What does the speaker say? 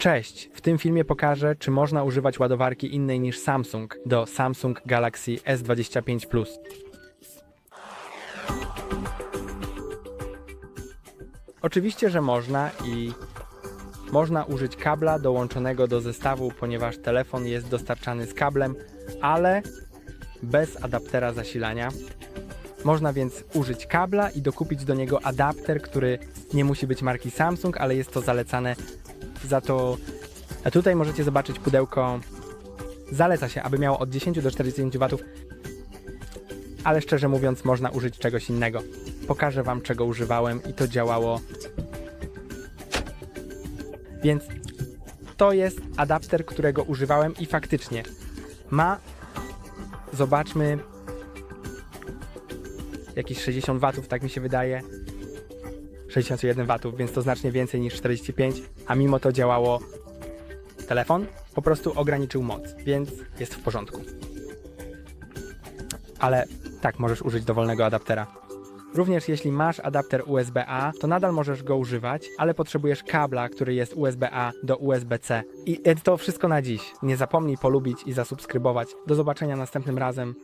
Cześć! W tym filmie pokażę, czy można używać ładowarki innej niż Samsung do Samsung Galaxy S25 Plus. Oczywiście, że można i można użyć kabla dołączonego do zestawu, ponieważ telefon jest dostarczany z kablem, ale bez adaptera zasilania. Można więc użyć kabla i dokupić do niego adapter, który nie musi być marki Samsung, ale jest to zalecane. Za to a tutaj możecie zobaczyć pudełko. Zaleca się, aby miało od 10 do 45 W, ale szczerze mówiąc, można użyć czegoś innego. Pokażę Wam, czego używałem i to działało. Więc to jest adapter, którego używałem i faktycznie ma, zobaczmy, jakieś 60 watów, tak mi się wydaje. 61 watów, więc to znacznie więcej niż 45, a mimo to działało telefon, po prostu ograniczył moc, więc jest w porządku. Ale tak, możesz użyć dowolnego adaptera. Również jeśli masz adapter USB-A, to nadal możesz go używać, ale potrzebujesz kabla, który jest USB-A do USB-C. I to wszystko na dziś. Nie zapomnij polubić i zasubskrybować. Do zobaczenia następnym razem.